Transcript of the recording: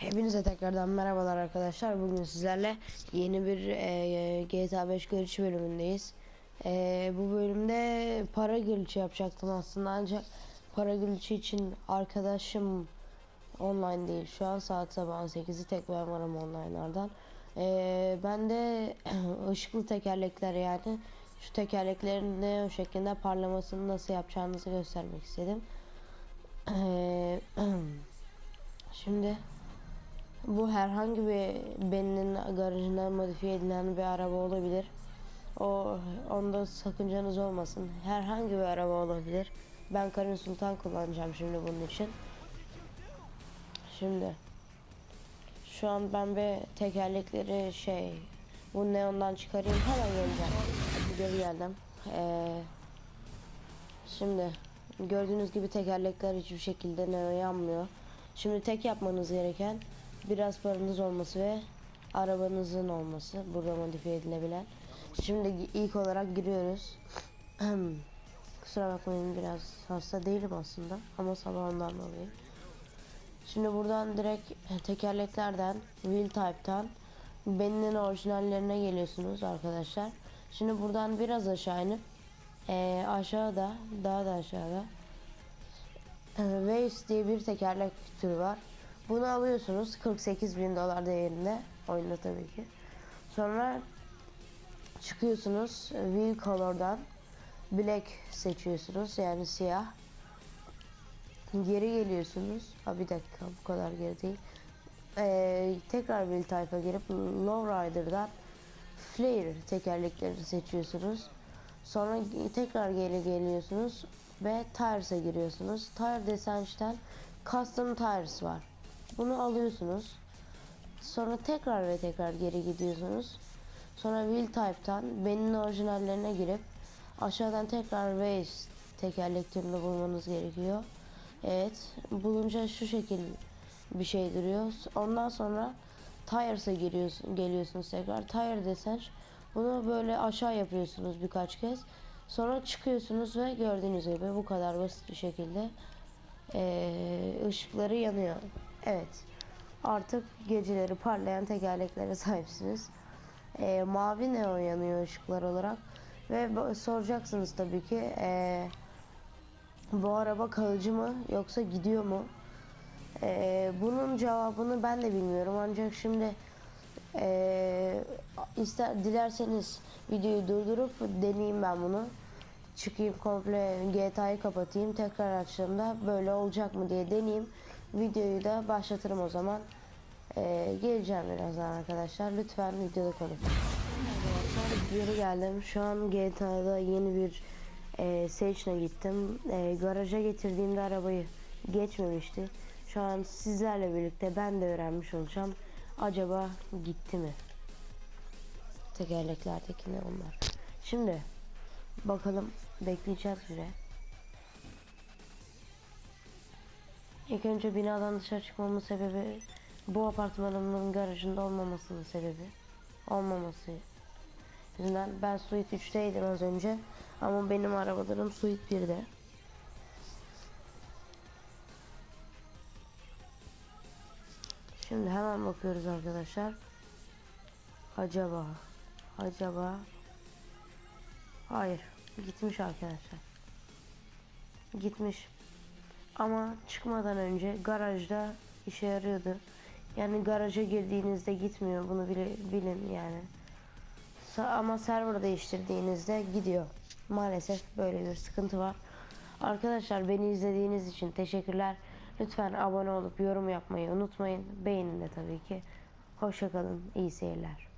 Hepinize tekrardan merhabalar arkadaşlar. Bugün sizlerle yeni bir e, GTA 5 glitch bölümündeyiz. E, bu bölümde para glitch yapacaktım aslında ancak para glitch için arkadaşım online değil. Şu an saat sabahın 8'i tek ben varım online'lardan. E, ben de ışıklı tekerlekler yani şu tekerleklerin ne o şekilde parlamasını nasıl yapacağınızı göstermek istedim. E, şimdi bu herhangi bir Ben'in garajından modifiye edilen bir araba olabilir. O onda sakıncanız olmasın. Herhangi bir araba olabilir. Ben Karin Sultan kullanacağım şimdi bunun için. Şimdi şu an ben bir tekerlekleri şey bu neondan çıkarayım hemen geleceğim. Geri geldim. Ee, şimdi gördüğünüz gibi tekerlekler hiçbir şekilde neon yanmıyor. Şimdi tek yapmanız gereken biraz paranız olması ve arabanızın olması burada modifiye edilebilen. Şimdi ilk olarak giriyoruz. Kusura bakmayın biraz hasta değilim aslında ama sabahından dolayı. Şimdi buradan direkt tekerleklerden Wheel Type'tan Ben'in orijinallerine geliyorsunuz arkadaşlar. Şimdi buradan biraz aşağı inip eee, aşağıda daha da aşağıda e, Waves diye bir tekerlek türü var. Bunu alıyorsunuz 48 bin dolar değerinde oyunda tabii ki. Sonra çıkıyorsunuz Wheel Color'dan Black seçiyorsunuz yani siyah. Geri geliyorsunuz. Ha bir dakika bu kadar geri değil. Ee, tekrar Wheel Type'a girip Lowrider'dan Flare tekerleklerini seçiyorsunuz. Sonra tekrar geri geliyorsunuz ve Tires'a giriyorsunuz. Tire Descenge'den Custom Tires var. Bunu alıyorsunuz. Sonra tekrar ve tekrar geri gidiyorsunuz. Sonra Wheel Type'tan Ben'in orijinallerine girip aşağıdan tekrar Waves tekerlek türünü bulmanız gerekiyor. Evet. Bulunca şu şekil bir şey duruyor. Ondan sonra Tires'a giriyorsun, geliyorsunuz tekrar. Tire Descent. Bunu böyle aşağı yapıyorsunuz birkaç kez. Sonra çıkıyorsunuz ve gördüğünüz gibi bu kadar basit bir şekilde eee, ışıkları yanıyor. Evet. Artık geceleri parlayan tekerleklere sahipsiniz. Eee, mavi neon yanıyor ışıklar olarak. Ve soracaksınız tabii ki eee, bu araba kalıcı mı yoksa gidiyor mu? Eee, bunun cevabını ben de bilmiyorum ancak şimdi eee, ister dilerseniz videoyu durdurup deneyeyim ben bunu. Çıkayım komple GTA'yı kapatayım tekrar açtığımda böyle olacak mı diye deneyeyim. Videoyu da başlatırım o zaman. Eee, geleceğim birazdan arkadaşlar. Lütfen videoda kalın. Geri geldim. Şu an GTA'da yeni bir e, station'a gittim. E, garaja getirdiğimde arabayı geçmemişti. Şu an sizlerle birlikte ben de öğrenmiş olacağım. Acaba gitti mi? Tekerleklerdeki ne onlar? Şimdi bakalım bekleyeceğiz süre. İlk önce binadan dışarı çıkmamın sebebi bu apartmanımın garajında olmamasının sebebi. Olmaması yüzünden ben Suite 3'teydim az önce ama benim arabalarım Suite 1'de. Şimdi hemen bakıyoruz arkadaşlar. Acaba acaba Hayır gitmiş arkadaşlar. Gitmiş. Ama çıkmadan önce garajda işe yarıyordu. Yani garaja girdiğinizde gitmiyor bunu bile, bilin yani. Ama server değiştirdiğinizde gidiyor. Maalesef böyle bir sıkıntı var. Arkadaşlar beni izlediğiniz için teşekkürler. Lütfen abone olup yorum yapmayı unutmayın. Beğenin de tabii ki. Hoşçakalın. İyi seyirler.